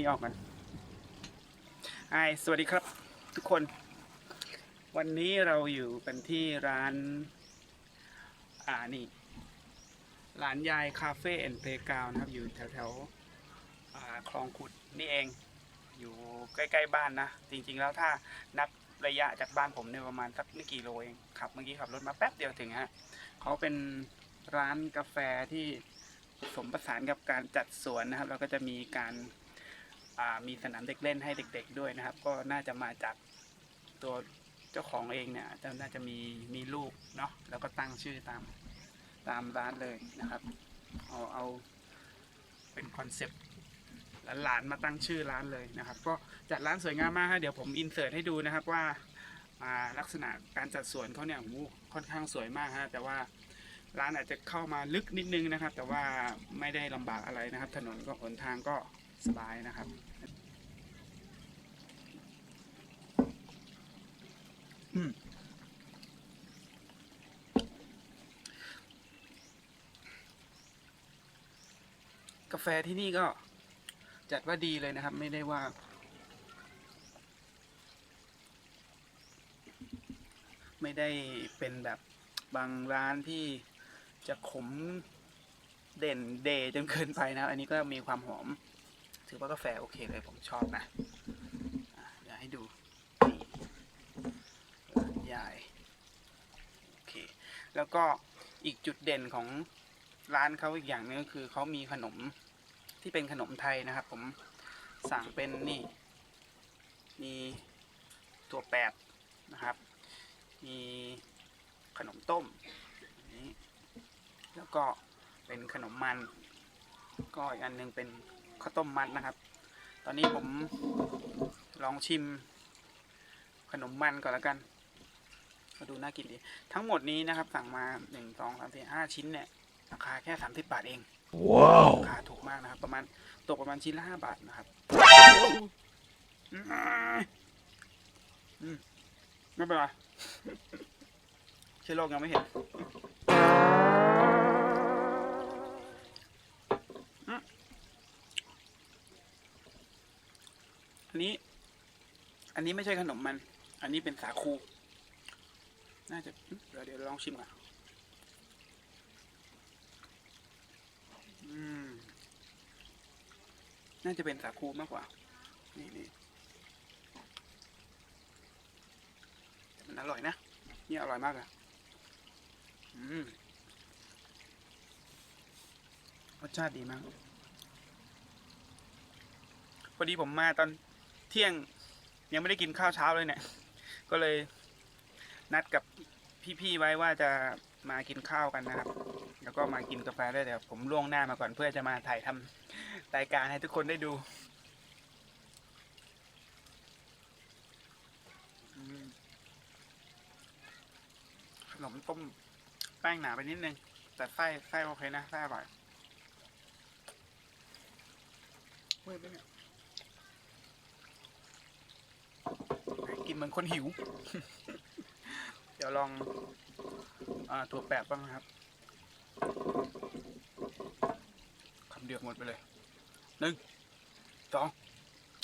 นี่ออกกันไอสวัสดีครับทุกคน วันนี้เราอยู่กันที่ร้าน อ่านี่ ร้านยายคาเฟ่แอนด์เพลกาวนะครับ อยู่แถวแถวๆคลองขุดนี่เอง อยู่ใกล้ๆบ้านนะ จริงๆแล้วถ้านับระยะจากบ้านผมเนี่ยประมาณสักไม่กี่โลเองขับเมื่อกี้ขับรถมาแป๊บเดียวถึงฮะเขาเป็นร้านกาแฟที่ผสมผสานกับการจัดสวนนะครับแล้วก็จะมีการ มีสนามเด็กเล่นให้เด็ก ๆด้วยนะครับ ก็น่าจะมาจากตัวเจ้าของเองเนี่ยจะน่าจะมีมีลูกเนาะแล้วก็ตั้งชื่อตามตามร้านเลยนะครับเอาเอาเป็นคอนเซปต์หลานๆมาตั้งชื่อร้านเลยนะครับ ก็จัดร้านสวยงามมากฮะเดี๋ยวผมอินเสิร์ตให้ดูนะครับว่าลักษณะการจัดสวนเขาเนี่ยค่อนข้างสวยมากฮะแต่ว่าร้านอาจจะเข้ามาลึกนิดนึงนะครับ แต่ว่าไม่ได้ลำบากอะไรนะครับ ถนนก็หนทางก็ สบายนะครับ กาแฟที่นี่ก็จัดว่าดีเลยนะครับ ไม่ได้ว่าไม่ได้เป็นแบบบางร้านที่จะขมเด่นเดจนเกินไปนะ อันนี้ก็มีความหอม ถือว่ากาแฟโอเคเลยผมชอบนะอะเดี๋ยวให้ดูนี่ร้านใหญ่โอเคแล้วก็อีกจุดเด่นของร้านเขาอีกอย่างหนึงก็คือเขามีขนมที่เป็นขนมไทยนะครับ ผมสั่งเป็นนี่มีตัวแปบนะครับ มีขนมต้มนี้แล้วก็เป็นขนมมัน ก็อีกอันหนึงเป็น ข้าวต้มมัดนะครับ ตอนนี้ผมลองชิมขนมมันก่อนแล้วกัน มาดูน่ากินดี ทั้งหมดนี้นะครับ สั่งมาหนึ่งสองสามสี่ห้าชิ้นเนี่ย ราคาแค่สามสิบบาทเอง Wow. ราคาถูกมากนะครับ ประมาณตกประมาณชิ้นละห้าบาทนะครับอืมไม่เป็นไรเชื้อโรคยังไม่เห็น อันนี้ อันนี้ไม่ใช่ขนมมัน อันนี้เป็นสาคู น่าจะเดี๋ยวเดี๋ยวลองชิมก่อนอืมน่าจะเป็นสาคูมากกว่า นี่นี่มันอร่อยนะ นี่อร่อยมากอะอืมรสชาติดีมาก พอดีผมมาตอน เที่ยงยังไม่ได้กินข้าวเช้าเลยเนี่ย ก็เลยนัดกับพี่ๆไว้ว่าจะมากินข้าวกันนะครับ แล้วก็มากินกาแฟด้วยแต่ผมล่วงหน้ามาก่อนเพื่อจะมาถ่ายทำรายการให้ทุกคนได้ดูขนมต้มแป้งหนาไปนิดนึง แต่ไส้ไส้โอเคนะไส้อร่อยเว้ยเป็นไง กินเหมือนคนหิว เดี๋ยวลองอถั่วแปบบ้างนะครับคำเดียวหมดไปเลยหนึ่งสอง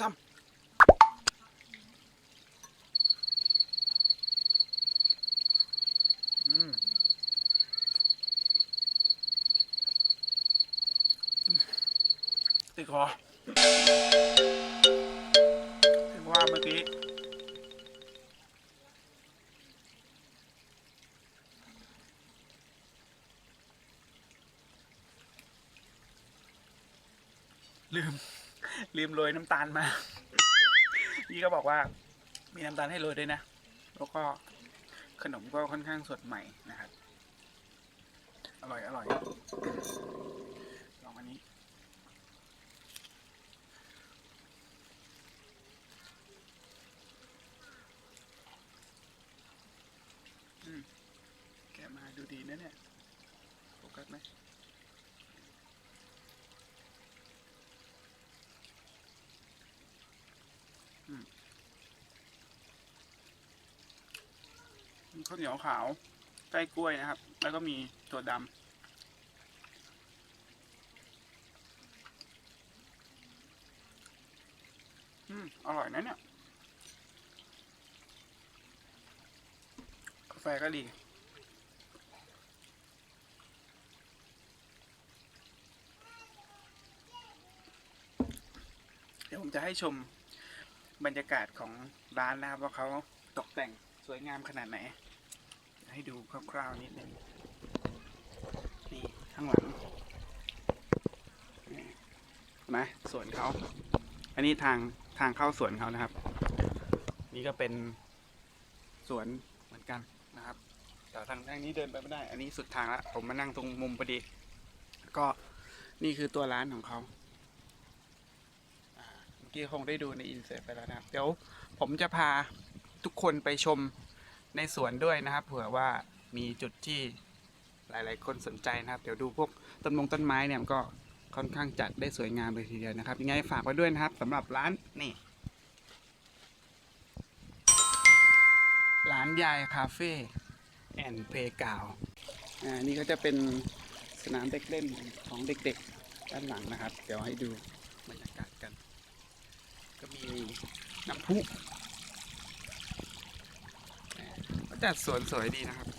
สามอืมติดคอ ว่าเมื่อกี้ลืมลืมโรยน้ำตาลมา นี่ก็บอกว่า มีน้ำตาลให้โรยด้วยนะ แล้วก็ขนมก็ค่อนข้างสดใหม่นะครับ อร่อยอร่อย ลองอันนี้ อืม แกะมาดูดีนะเนี่ย โฟ กัสไหมข้าวเหนียวขาวไส้กล้วยนะครับ แล้วก็มีตัวดำอืม อร่อยนะเนี่ย กาแฟก็ดี ดี๋ยวผมจะให้ชมบรรยากาศของร้านนะครับว่าเขาตกแต่งสวยงามขนาดไหน ให้ดูคร่าวๆนิดนึงนี่ข้างหลังนี่เห็นไหมสวนเขา อันนี้ทางทางเข้าสวนเขานะครับ นี่ก็เป็นสวนเหมือนกันนะครับแต่ทางทางนี้เดินไปไม่ได้ อันนี้สุดทางละผมมานั่งตรงมุมพอดี ก็นี่คือตัวร้านของเขา มื่อกี้คงได้ดูในอินเสิร์ตไปแล้วนะครับ เดี๋ยวผมจะพาทุกคนไปชมในสวนด้วยนะครับ เผื่อว่ามีจุดที่หลาย ๆ คนสนใจนะครับ เดี๋ยวดูพวกต้นมงต้นไม้เนี่ยมันก็ค่อนข้างจัดได้สวยงามเลยทีเดียวนะครับ ยังไงฝากไว้ด้วยนะครับสำหรับร้านนี่ร้านยายคาเฟ่แอนเพกาวอ่านี่ก็จะเป็นสนามเด็กเล่นของเด็กๆด้านหลังนะครับ เดี๋ยวให้ดูบรรยากาศกัน ก็มีน้ำพุก็จัดสวนสวยดีนะครับ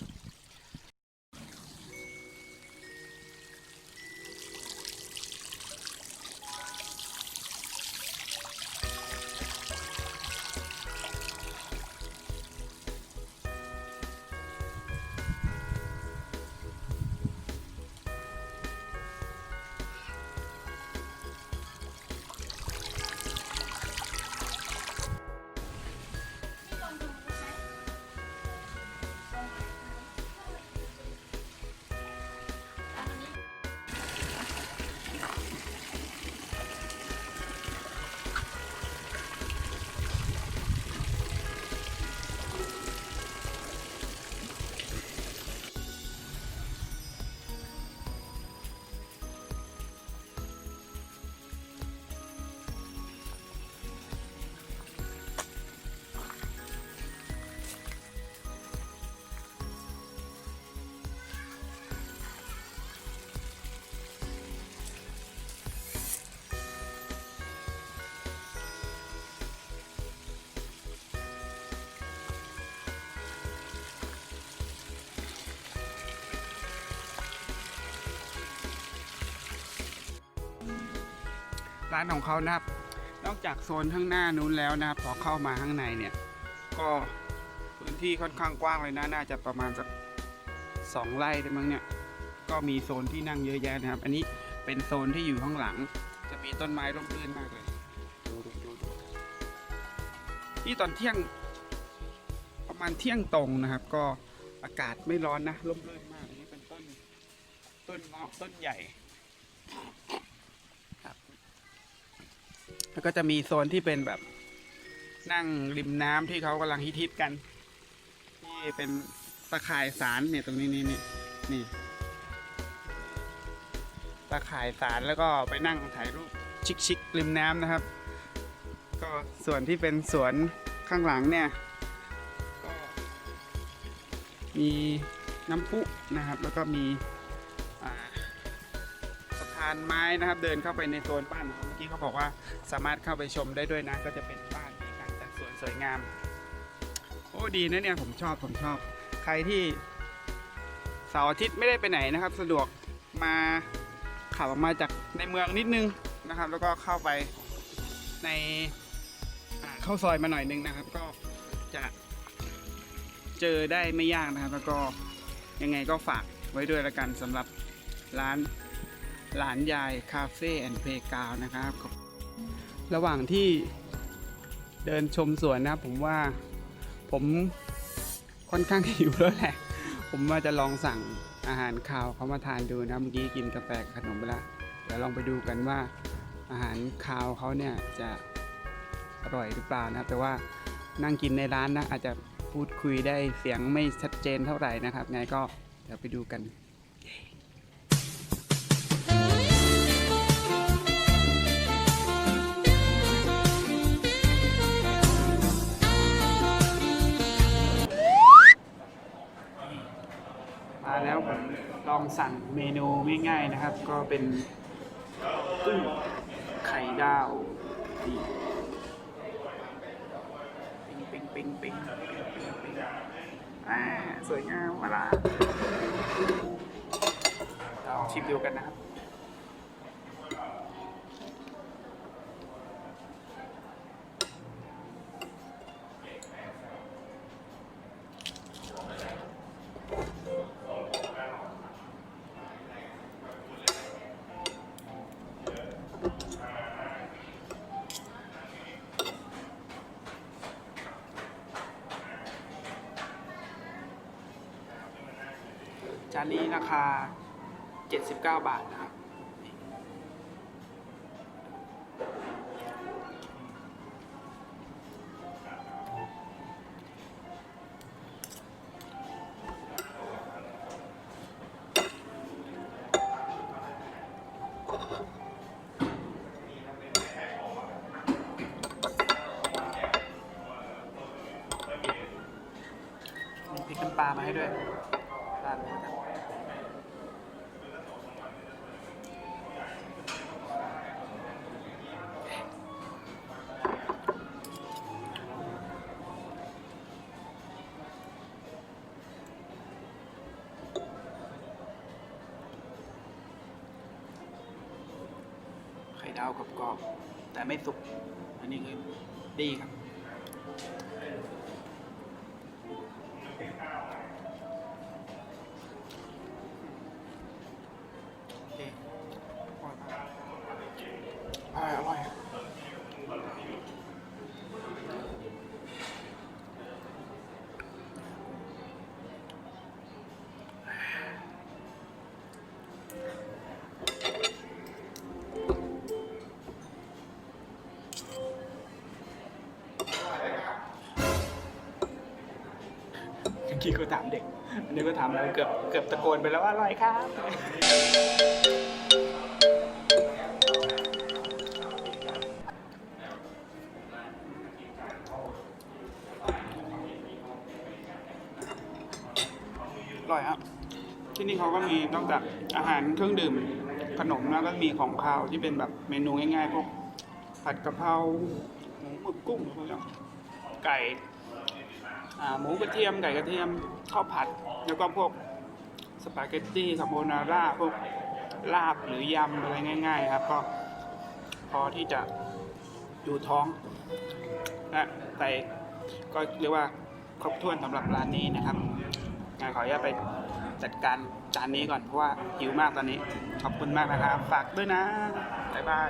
ร้านของเขานะครับ นอกจากโซนข้างหน้านู้นแล้วนะครับพอเข้ามาข้างในเนี่ย ก็พื้นที่ค่อนข้างกว้างเลยนะน่าจะประมาณสักสองไร่ได้มั้งเนี่ย ก็มีโซนที่นั่งเยอะแยะนะครับ อันนี้เป็นโซนที่อยู่ข้างหลัง จะมีต้นไม้ร่มรื่นมากเลยดูดูดูดูที่ตอนเที่ยงประมาณเที่ยงตรงนะครับ ก็อากาศไม่ร้อนนะร่มรื่นมากอันนี้เป็นต้นต้นเงาะต้นใหญ่ แล้วก็จะมีโซนที่เป็นแบบนั่งริมน้ำที่เขากำลังฮิตๆกัน ที่เป็นตะข่ายสารเนี่ยตรงนี้นี่นี่นี่ตะข่ายสารแล้วก็ไปนั่งถ่ายรูปชิคๆริมน้ำนะครับ ก็ส่วนที่เป็นสวนข้างหลังเนี่ยก็มีน้ำพุนะครับ แล้วก็มีานไม้นะครับ เดินเข้าไปในโซนบ้านเมื่อกี้เขาบอกว่าสามารถเข้าไปชมได้ด้วยนะ ก็จะเป็นบ้านมีการจัดสวนสวยงาม โอ้ดีนะเนี่ยผมชอบผมชอบ ใครที่เสาร์อาทิตย์ไม่ได้ไปไหนนะครับ สะดวกมาขับออกมาจากในเมืองนิดนึงนะครับ แล้วก็เข้าไปในเข้าซอยมาหน่อยนึงนะครับ ก็จะเจอได้ไม่ยากนะครับ แล้วก็ยังไงก็ฝากไว้ด้วยละกันสำหรับร้าน หลานยายคาเฟ่แอนด์เพลกาวนะครับ ระหว่างที่เดินชมสวนนะผมว่าผมค่อนข้างหิวแล้วแหละ ผมว่าจะลองสั่งอาหารคาวเขามาทานดูนะเมื่อกี้กินกาแฟขนมไปล้วเดี๋ยวลองไปดูกันว่าอาหารคาวเขาเนี่ยจะอร่อยหรือเปล่านะแต่ว่านั่งกินในร้านนะอาจจะพูดคุยได้เสียงไม่ชัดเจนเท่าไหร่นะครับไงก็เดี๋ยวไปดูกัน ลองสั่งเมนูง่ายๆนะครับ ก็เป็นกุ้งไข่ดาวดีปิงปิงปิงปิงปิงปิงงอ่าสวยงามเวละลองชิมดูกันนะครับ จานนี้ราคา 79 บาทนะครับ มีพริกน้ำปลามาให้ด้วย ราดเลยนะครับไข่ดาวกรอบๆแต่ไม่สุก อันนี้คือดีครับ มื่อกี้ก็ถามเด็กอันนี้ก็ถามแล้วเกือบเกือบตะโกนไปแล้วว่าอร่อยครับ อร่อยครับ ที่นี่เขาก็มีนอกจากอาหารเครื่องดื่มขนมแล้วก็มีของคาวที่เป็นแบบเมนูง่ายๆพวกผัดกะเพราหมูหมึกกุ้งพวกนี้ยไก่ หมูกระเทียมไก่กระเทียมข้าวผัด แล้วก็พวกสปาเกตตี้คาโบนาร่าพวกลาบหรือยำอะไรง่าย ๆ ครับ ก็พอที่จะอยู่ท้องและแต่ก็เรียกว่าครบถ้วนสำหรับร้านนี้นะครับงานขออนุญาตไปจัดการจานนี้ก่อนเพราะว่าหิวมากตอนนี้ ขอบคุณมากนะครับ ฝากด้วยนะ บ๊ายบาย